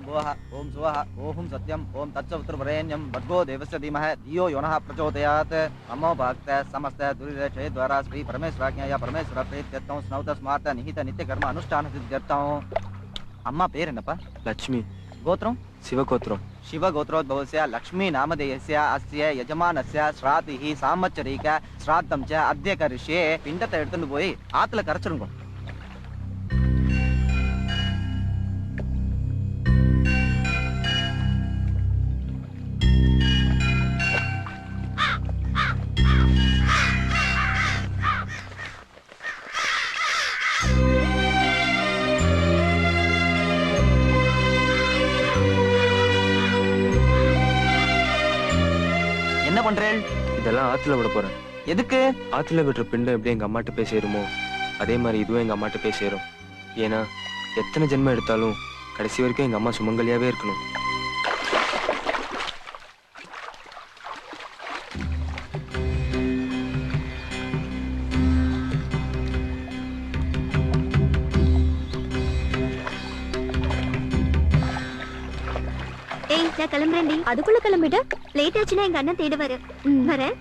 ओम गोह ओम सत्यम ओम देवस्य धियो भक्त समस्त द्वारा श्री परमेश्वर स्नौत स्मार्त निहित अनुष्ठान अम्मा लक्ष्मी शिवगोत्रोद्भवस्य लक्ष्मीनामधेयस्य अस्य यजमानस्य श्राद्धिः श्राद्धं च अद्य करिष्ये पिण्डத்தை எடுத்துன்னு போய் ஆத்துல கரைச்சிருங்கோ என்ன பண்றேள்? இதெல்லாம் ஆத்துல விட போறேன். எதுக்கு? ஆத்துல விடுற பிண்டம் எப்படி எங்க அம்மாட்ட போய் சேருமோ? அதே மாதிரி இதுவும் எங்க அம்மாட்ட போய் சேரும். ஏன்னா எத்தனை ஜென்மம் எடுத்தாலும் கடைசி வரைக்கும் எங்க அம்மா சுமங்கலியாவே இருக்கணும். ஏய் நான் கிளம்புறேன்டி. அதுக்குள்ள கிளம்பிட்டு? லேட் ஆச்சுன்னா எங்க அண்ணன் தேடுவாரு. வரேன்.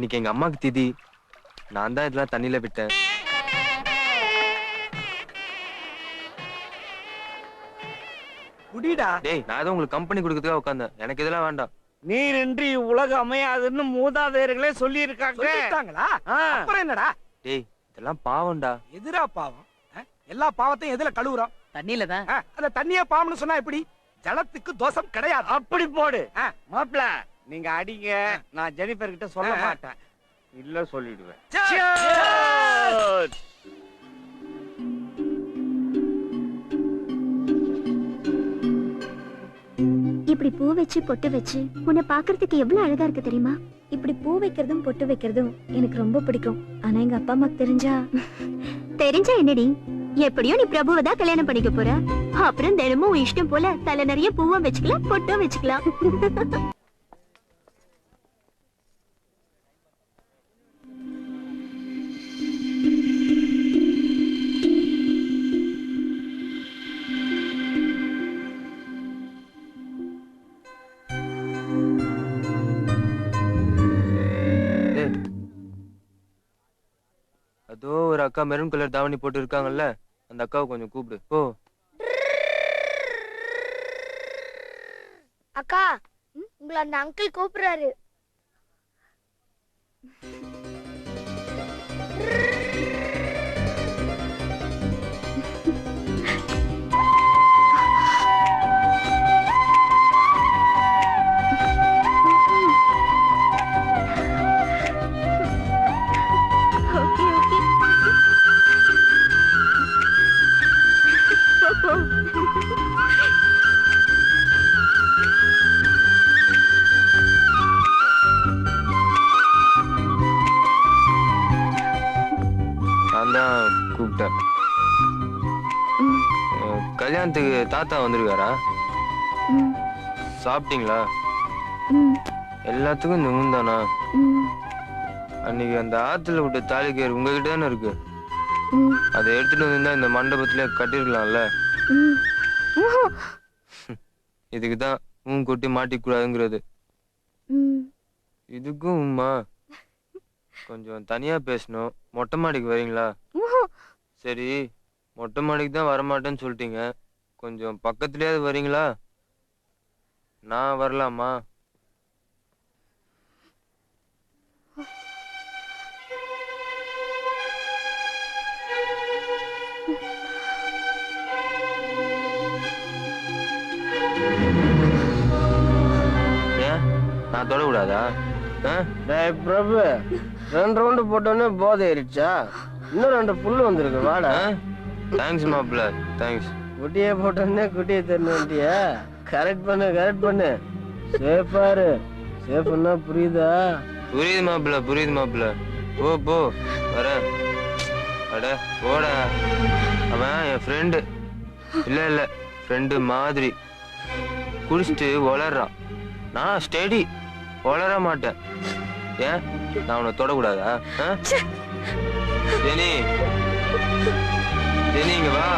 இன்னைக்கு எங்க அம்மாக்கு திதி. நான் தான் இதெல்லாம் தண்ணியில விட்டேன். குடிடா. டேய் நான் ஏதோ உங்களுக்கு கம்பெனி கொடுக்கறதுக்காக உட்காந்தேன் எனக்கு இதெல்லாம் வேண்டாம். நீரின்றி உலகம் அமையாதுன்னு மூதாதையர்களே சொல்லி இருக்காங்க சொல்லிட்டாங்களா அப்புறம் என்னடா? டேய் இதெல்லாம் பாவம்டா. எதிரா பாவம்? எல்லா பாவத்தையும் எதுல கழுவுறோம்? தண்ணியில தான். அந்த தண்ணியே பாவம்னு சொன்னா எப்படி? ஜலத்துக்கு தோஷம் கிடையாது. அப்படி போடு. ஆ. நீங்க அடிங்க. நான் ஜெனிஃபர் கிட்ட சொல்ல. மாட்டேன். இல்ல சொல்லிடுவேன். இப்படி பூ வச்சு பொட்டு வச்சு உன்னை பாக்குறதுக்கு எவ்வளவு அழகா இருக்கு தெரியுமா? இப்படி பூ வைக்கிறதும் பொட்டு வைக்கிறதும் எனக்கு ரொம்ப பிடிக்கும். ஆனா எங்க அப்பா அம்மாக்கு தெரிஞ்சா? தெரிஞ்சா என்னடி? எப்படியும் நீ பிரபுவை தான் கல்யாணம் பண்ணிக்க போற. அப்புறம் தினமும் உன் இஷ்டம் போல தலை நிறைய பூவும் வச்சுக்கலாம் பொட்டும் வச்சுக்கலாம். ஒரு அக்கா மெரூன் கலர் தாவணி போட்டு இருக்காங்கல்ல அந்த அக்காவை கொஞ்சம் கூப்பிடு. ஓ அக்கா உங்களை அந்த அங்கிள் கூப்பிடுறாரு. கல்யாணத்துக்கு தாத்தா வந்திருக்காரா? சாப்பிட்டீங்களா? எல்லாத்துக்கும் இந்த தானா? ம், அன்னைக்கு அந்த ஆத்துல விட்ட தாலிக்கயிறு உங்ககிட்ட தானே இருக்கு அதை எடுத்துட்டு வந்திருந்தா இந்த மண்டபத்துல கட்டிருக்கலாம்ல. இதுக்கு தான் உன் கொட்டி மாட்டிக்கூடாதுங்கிறது. இதுக்கும் உம்மா கொஞ்சம் தனியா பேசணும். மொட்டை மாடிக்கு வரீங்களா. சரி மொட்டை மாடிக்கு தான் வரமாட்டேன்னு சொல்லிட்டீங்க. கொஞ்சம் பக்கத்துலயாவது வரீங்களா? நான் வரலாமா? நான் தொடக்கூடாதா? ஆ? டேய் பிரபு ரெண்டு ரவுண்டு போட்டோன்னே போதை ஏறிடுச்சா? இன்னும் ரெண்டு புல்லு வந்திருக்கு வாடா. தேங்க்ஸ் மாப்பிள்ள தேங்க்ஸ் குட்டியை போட்டோன்னே குட்டியை தரணும் வண்டியா கரெக்ட் பண்ணு கரெக்ட் பண்ணு. சேஃபாரு சேஃப்னா புரியுதா? புரியுது மாப்பிள்ள புரியுது மாப்பிள்ள. போ போ. வரேன் அட போடா. அவன் என் ஃப்ரெண்டு இல்ல இல்ல. ஃப்ரெண்டு மாதிரி. குடிச்சிட்டு வளர்றான். நான் ஸ்டெடி வளர மாட்டேன். ஏன்? நான் உன்னை தொடக்கூடாதா? ஆ? ஜெனி. ஜெனி இங்க வா.